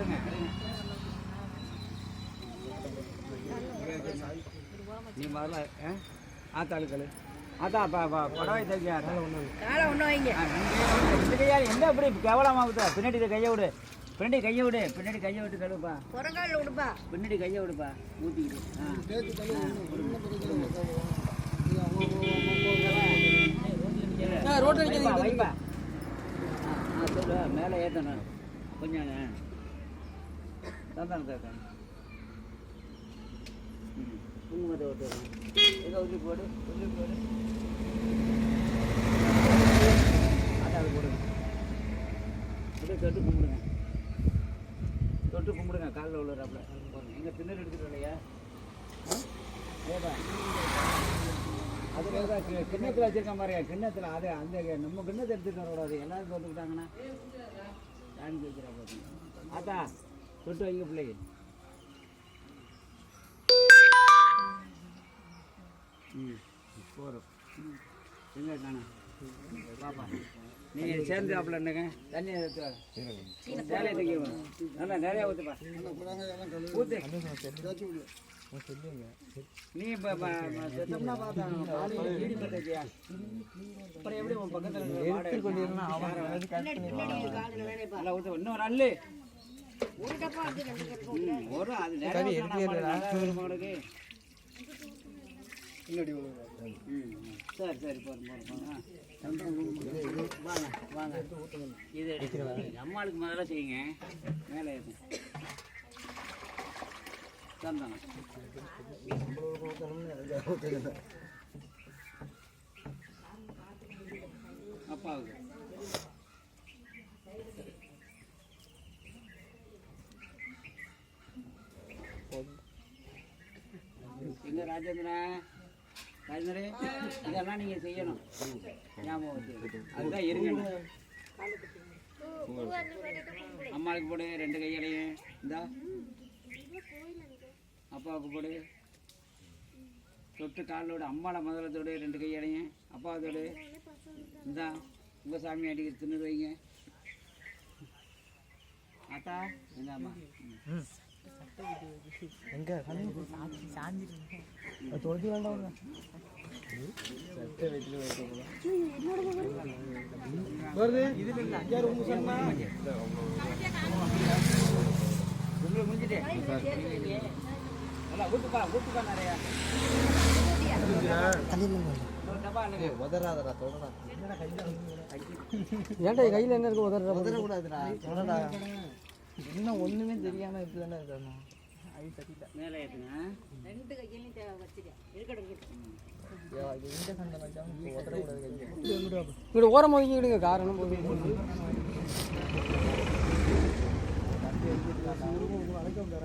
போங்க நீ முதல்ல ஆ? ஆத்தாளுக்கள் ஆத்தா ப- ப- புடவை தைக்க இந்த கையால் என்ன அப்படி கேவலமா விட்டா பின்னாடி இதை கையை விடு பின்னாடி கையை விடு பின்னாடி கையை விட்டு கழுவுப்பா புறங்கால விடுப்பா பின்னாடி கையை விடுப்பா ஊற்றிக்கிட்டு ஆ ரோட்டில் வைப்பா ஆ சொல்லு மேலே ஏற்றணும் கொஞ்சம் தந்தான் கேட்க குங்குமத்தை விட்டு இதை ஊற்றி போடு ஊற்றி போடு. அதான் அது போடுங்க. அப்படியே தொட்டு கும்பிடுங்க. தொட்டு கும்பிடுங்க காலில் விழுறாப்புல. எங்கள் பின்னாடி எடுத்துட்டு இல்லையா அதுக்காக தான் கிண்ணத்தில் வச்சிருக்கேன் பாருங்க கிண்ணத்தில் அது அந்த நம்ம கிண்ணத்தை எடுத்துட்டு வரக்கூடாது. எல்லாரும் தொட்டுக்கிட்டாங்கன்னா. சாமி வைக்கிறா பாருங்க ஆத்தா தொட்டு வைங்க பிள்ளைங்க ம் போதும் ம். எங்க காணோம் பாப்பா. நீங்கள் சேர்ந்து அப்பல என்னங்க? தண்ணி எடுத்து வா. வேலையை தூக்கி வா. நல்லா நிறையா ஊற்றுப்பா ஊற்று நீ இப்போ செத்தம்னா பார்த்தா அப்புறம் எப்படி உன் பக்கத்தில் இன்னொரு அல்லு சரி சரி. வாங்க வாங்க இது அம்மாளுக்கு முதல்ல செய்யுங்க மேலே ஏற்றும் சந்தானம் அப்பாவுக்கு எங்க ராஜேந்திரா ராஜேந்திரே இதெல்லாம் நீங்க செய்யணும். ஞாபகம் அதுதான் இருக்கணும் அம்மாவுக்கு போடு ரெண்டு கையிலையும். இந்தா. அப்பாவுக்கு போடு. தொட்டு காலோடு அம்மாவை முதலத்தோடு ரெண்டு கையாலையும். அப்பாவத்தோடு இந்தா. உங்க சாமி அடிக்கிற தின்னு வைங்க. அத்தா இந்தாம்மா. எங்க? தொழுதி வேண்டாம் வருது. இது யார் உங்க சொன்னா? உங்களுக்கு முடிஞ்சுட்டு நல்லா ஊத்துப்பா ஊத்துப்பா நிறையா ஒரு டப்பா இல்லைங்க உதறாதடா தொடடா ஏன்டா கையில் என்ன இருக்கு உதற உதறக்கூடாதுடா. தொடடா இன்னும் ஒண்ணுமே தெரியாம இப்படிதானே இருக்கணும். மேலே ஏற்றுங்க ரெண்டு கையிலையும் தேவை வச்சுக்க. இருக்கட்டும் இங்கிட்ட ஓரம் ஒதுக்கிடுங்க காரணம் வணக்கம் தர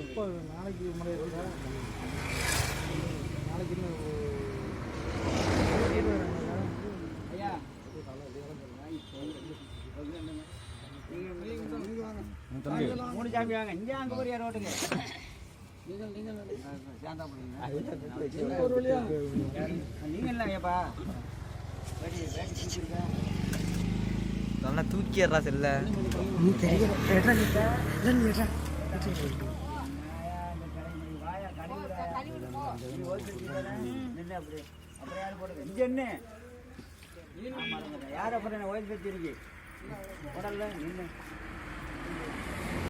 எப்போ நாளைக்கு முறை இருக்கா நாளைக்கு இன்னும் ஐயா மூணு சாமி வாங்க இங்கே அங்கே போறியா ரோட்டுக்கு நீங்கள் நீங்கள் சாந்தா ஒரு வழியா நீங்கள் இல்லை ஐயாப்பா வேட்டி வேட்டி பிடிச்சிருக்கா நல்லா தூக்கிடுறா செல்ல நீ தெரியல யார் அப்புறம் ஓய்வு பெற்று இருக்கு உடல்ல நின்று うん。